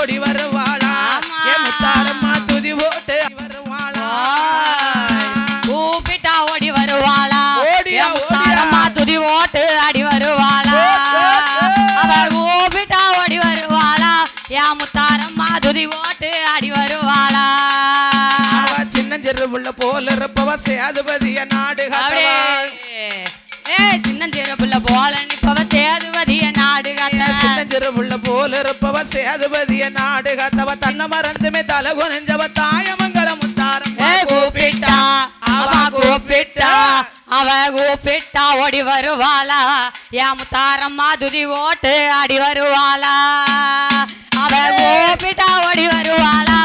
ஓடி வருவாளா. ஏ முத்தாரம்மா துதி போட்டு வருவாளா? கூப்பிட்டா ஓடி வருவாளா? ஓடியா, என் முத்தாரம்மா துதி ஓட்டு அடி வருவாளா? ஓ, ஓ, ஓ. அவ கூப்பிட்டா ஓடி வருவாளா? என் முத்தாரம்மா துதி ஓட்டு அடி வருவாளா? சின்னஞ்சிறு உள்ள போல இருப்பவ சேதுபதிய நாடு சின்னஞ்சிறு புள்ள போல நிப்பவ சேதுபதிய நாடு சின்னஞ்சிறு உள்ள போல இருப்பவ சேதுபதிய நாடு கத்தவ தன்னை மறந்துமே தலை குனிஞ்சவ தாயமங்கல முத்தாரம் கூப்பிட்டா? அவ கூப்பிட்டா? அவ கூப்பிட்டா ஓடி வருவாளா? என் முத்தாரம்மா துதி ஓட்டு அடி வருவாளா? அவ கூப்பிட்டா ஓடி வருவாளா?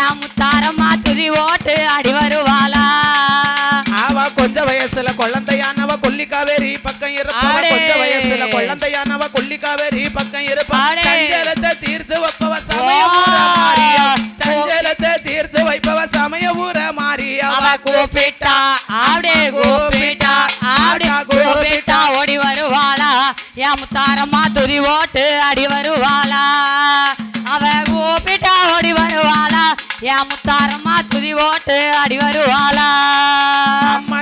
என் முத்தாரம்மா துதி ஓட்டு அடி வருவாளா? அவ கொஞ்ச வயசுல குழந்தையானவ கொல்லி காவேரி பக்கம் இருப்பவ ஆடே. கொஞ்ச வயசுல குழந்தையானவ கொல்லி காவேரி பக்கம் இருப்ப. ஆடே. சஞ்சலத்தை தீர்த்து வைப்பவ சமயபுர மாரியா சஞ்சலத்தை தீர்த்து வைப்பவ சமயபுர மாரியா அவ கூப்பிட்டா அப்படியே கூப்பிட்டா. முத்தாரம்மா துதி ஓட்டு அடி வருவாளா அவ கூப்பிட்டா ஓடி வருவாளா என் முத்தாரம்மா துதி ஓட்டு அடி வருவாளா அம்மா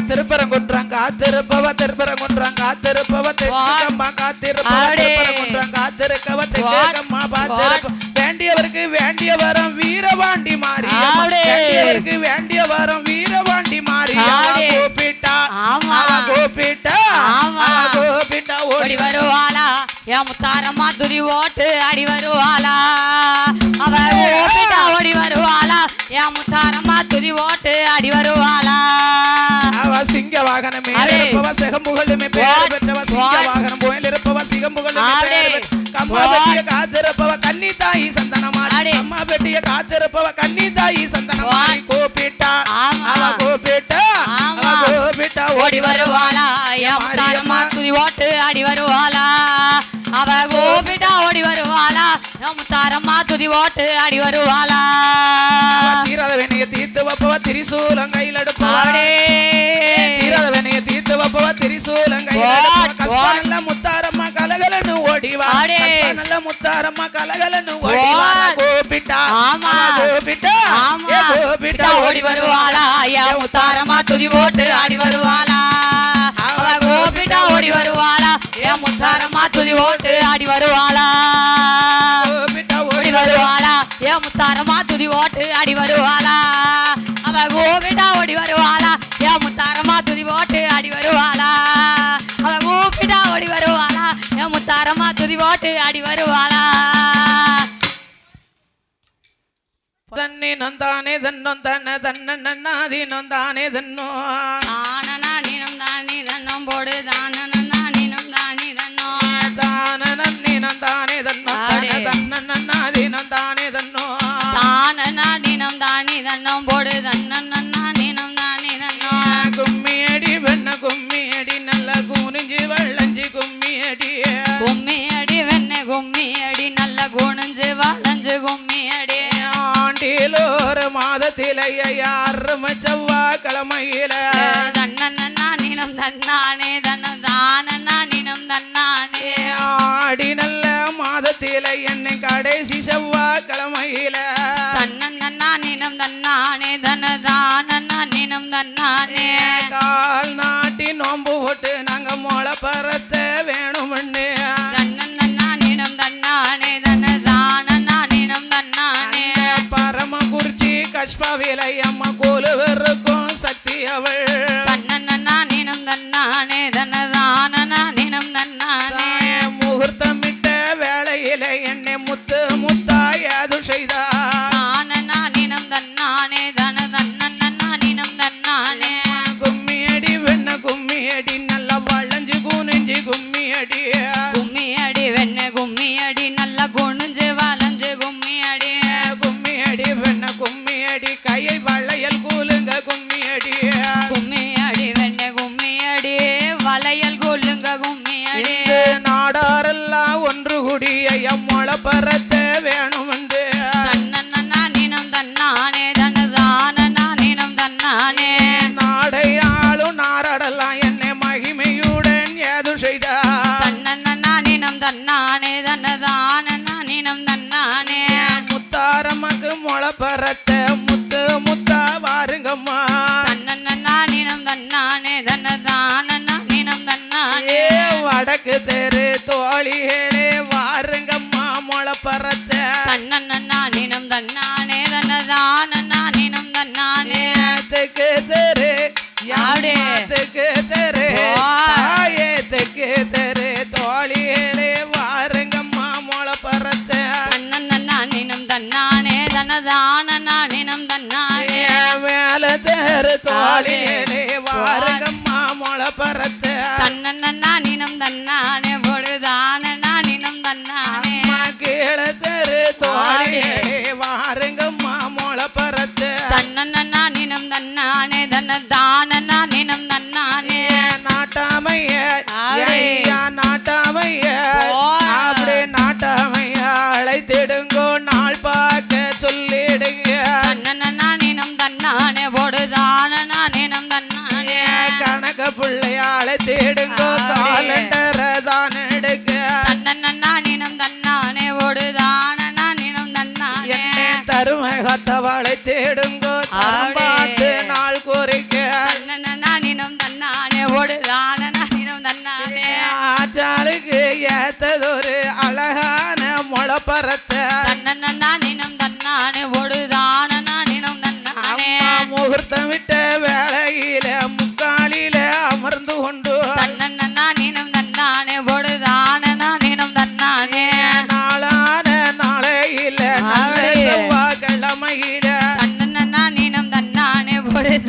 காத்திருப்பவ தெற்கம்மா காத்திருப்பவ ஆடே. திருப்பரங்குன்றம் காத்திருக்கவ வாட்? தெற்கம்மா பார்த்திருப்ப வேண்டியவருக்கு வேண்டிய வரம் வீரபாண்டி மாறி. வேண்டியவருக்கு வேண்டிய வரம் வீரபாண்டி மாறி. கூப்பிட்டா கூப்பிட்டா முத்தாரம்மா துதி ஓட்டு அடி வருவாளா அவ கூப்பிட்டா ஓடி வருவாளா என் முத்தாரம்மா துதி ஓட்டு அடி வருவாளா அவ சிங்க வாகனமே. இருப்பவ சிகம்புகளுமே பேர்? பெற்றவ சிங்க? வாகனம் போயில் இருப்பவ சிகம்புகளுமே. பேர் கம்மா? பெட்டிய காத்திருப்பவ கன்னி தாயி சந்தனமாரி ஆடே. அம்மா பெட்டிய காத்திருப்பவ கன்னி தாயி சந்தனமாரி வாட்? கூப்பிட்டா ஆமா. அவ கூப்பிட்டா அவ ஆமா. கூப்பிட்டா ஓடி வருவாளா என் முத்தாரம்மா துதி ஓட்டு அடி வருவாளா அவ கூப்பிட்டா ஓடி வருவாளா? என் முத்தாரம்மா துதி ஓட்டு அடி வருவாளா? தீராத வெண்ணைய தீர்த்து வைப்பவ திரிசூலம் கையில் எடுப்பவ. ஆடே. தீராத வெண்ணைய தீர்த்து வைப்பவ திரிசூலம் கையில் வாட்? எடுப்பவ. கஷ்டம் வாட்? நல்ல முத்தாரம்மா கலகலன்னு ஓடிவா. ஆடே. கஷ்டம் நல்ல முத்தாரம்மா கலகலன்னு ஓடிவா வாட்? கூப்பிட்டா ஆமா. அவ கூப்பிட்டா ஆமா. ஏ கூப்பிட்டா பிட்டா ஓடி வருவாளா? என் முத்தாரம்மா துதி ஓட்டு ஆடி வருவாளா? அவ கோபிட்டா ஓடி வருவாளா? என் முத்தாரம்மா துதி ஓட்டு ஆடி வருவாளா? ஓடி ஓடி வருவாளா என் முத்தாரம்மா துதி ஓட்டு ஆடி வருவாளா? அவ கோபிட்டா ஓடி வருவாளா? என் முத்தாரம்மா துதி ஓட்டு ஆடி வருவாளா? அவ கூப்பிட்டா ஓடி வருவாளா? என் முத்தாரம்மா துதி ஓட்டு ஆடி வருவாளா? தன்னி நொந்தானே தன்னொம் தன்ன தன்ன நன்னாதி நொந்தானே தன்னோ. தானனா நீனம் தானி தன்னம் போடு நொந்தானே தன்னோ. தன்ன நொந்தானே தன்னோ தானனா நீனம் தானி தன்னம். போடு தன்னன்னா நீனம் தானி தன்னோ கும்மி அடி வெண்ண கும்மி அடி நல்ல கூனிஞ்சு வள்ளஞ்சி கும்மி அடி. கும்மி அடி வெண்ணெய் கும்மி அடி நல்ல குணிஞ்சு வளைஞ்சு கும்மி அடி. ஆண்டில் ஒரு மாதத்தில யாரும் செவ்வாய் கிழமையில தன்னன்னா நீனம் தன்னானே கடைசி செவ்வாய் கிழமையில தன்னன்னா நீனம் தன்னானே தன தானன்னா நீனம் தன்னானே. கால் நாட்டி நோம்பு போட்டு நாங்க மொளை பறத்த வேணும்னு தன்னானே தன தானன்னா நீனம் தன்னானே. பரம குறிச்சி கஷ்பாவில அம்மா கோலுவருக்கும் சக்தி அவள். தன்னன்னா நீனம் தன்னானே தன எம்மொளை பறத்த வேணும் தன்னன்னா நீனம் தன்னானே தன தானன்னா நீனம் தன்னானே. நாடை ஆளும் நாராடலாம் என்னை மகிமையுடன் ஏது செய்தா? தன்னன்னா நீனம் தன்னானே தன தானன்னா நீனம் தன்னானே. முத்து நமக்கு முளப்பறத்த முத்து முத்தா வாருங்கம்மா. தன்னன்னா நினம் தன்னானே தன்னதானன்னா நினம் தன்னானே. வடக்கு தெரு தோழிகளே வாருங்கம்மா நினம் தன்னானே தன்னதானன்னா நினம் தன்னானே தன்னன்னா நினம் தன்னானே. கீழே தெரு தோழிகளே வாருங்கம்மா முளப்பறத்த தன்னன்னா நினம் தன்னானே தன்னதானன்னா நினம் தன்னானே. நாட்டாமைய நாட்டாமைய. அப்படி நாட்டாமைய அழைத்திடுங்கோ நாள் பார்க்க சொல்லிடுங்க. தன்னன்னா நினம் தன்னானே பொழுதானன்னா நினம் தன்னானே. கணக்க பிள்ளைய அழைத்திடுங்கோ ஆடு. காலண்டர தான் எடுக்க. தன்னன்னா நினம் தன்னானே தருமகத்தவளை தேடுங்கோ. பார்த்து நாள் குறிக்க நினம் தன்னானே பொழுதானன்னா நினம் தன்னானே. ஆச்சாளுக்கு ஏத்ததொரு அழகான முளப்பறத்தை தன்னன்னா நினம் தன்னானே பொழுதானன்னா நினம் தன்னானே. முகூர்த்தம் விட்ட வேளையில முக்காலில அமர்ந்து கொண்டு. நினம் தன்னானே பொழுதானன்னா நினம் தன்னானே.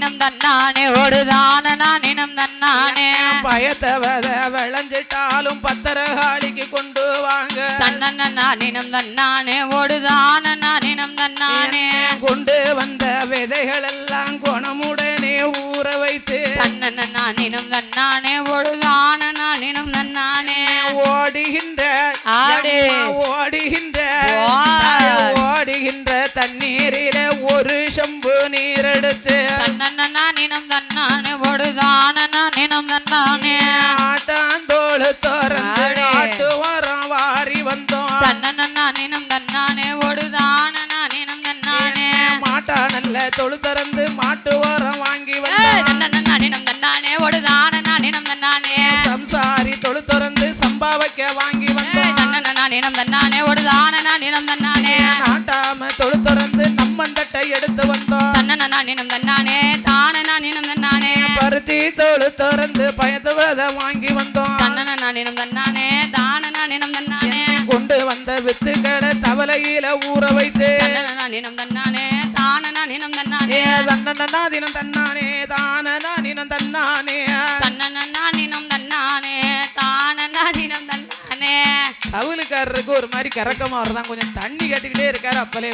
நினம் தன்னானே பொழுதானன்னா நினம் தன்னானே. பயத்தை வித விளைஞ்சிட்டாலும் பத்திரகாளிக்கு கொண்டு வாங்க. தன்னன்னா நினம் தன்னானே பொழுதானன்னா நினம் தன்னானே. கொண்டு வந்த விதைகள் எல்லாம் குணமுடனே ஊற வைத்து தன்னன்னா நினம் தன்னானே பொழுதானன்னா நினம் தன்னானே. ஓடுகின்ற ஓடுகின்ற ஓடுகின்ற தண்ணீரில ஒரு சம்பு நீர் எடுத்து தன்னன்னா நினம் தன்னானே பொழுதானன்னா நினம் தன்னானே. ஆட்டாந்தோள் திறந்து ஆடு. ஆட்டு வாரம் வாரி வந்தோம். தன்னன்னா நினம் தன்னானே பொழுதானன்னா நினம் தன்னானே. மாட்டா நல்ல தொழு திறந்து மாட்டு வாரம் வாங்கி வந்தோம். நினம் தன்னானே பொழுதானன்னா நினம் தன்னானே. சம்சாரி தொழு திறந்து சம்பா வைக்க வாங்கி நினம் தன்னானே பொழுதானன்னா நினம் தன்னானே. நாட்டாம தொழு திறந்து நம்மந்தட்டை எடுத்து வந்தோம் தன்னன்னா நினம் தன்னானே தானனா நினம் தன்னானே. பருத்தி தொழு திறந்து பயத்துவத வாங்கி வந்தோம் தன்னனா நினம் தன்னானே தானனா நினம் தன்னானே. கொண்டு வந்த வித்துக்களை தவளையில ஊற வைத்து. தன்னனா நினம் தன்னானே தானனா நினம் தன்னானே. தன்னனா தினம் தன்னானே தானனா தினம் தன்னானே. தன்னனா நினம் தன்னானே தானனா நினம் தன்னானே. அவளுக்காரருக்கு ஒரு மாதிரி கரகட்டமா அவர் தான் கொஞ்சம் தண்ணி கேட்டுக்கிட்டே இருக்காரு அப்பலே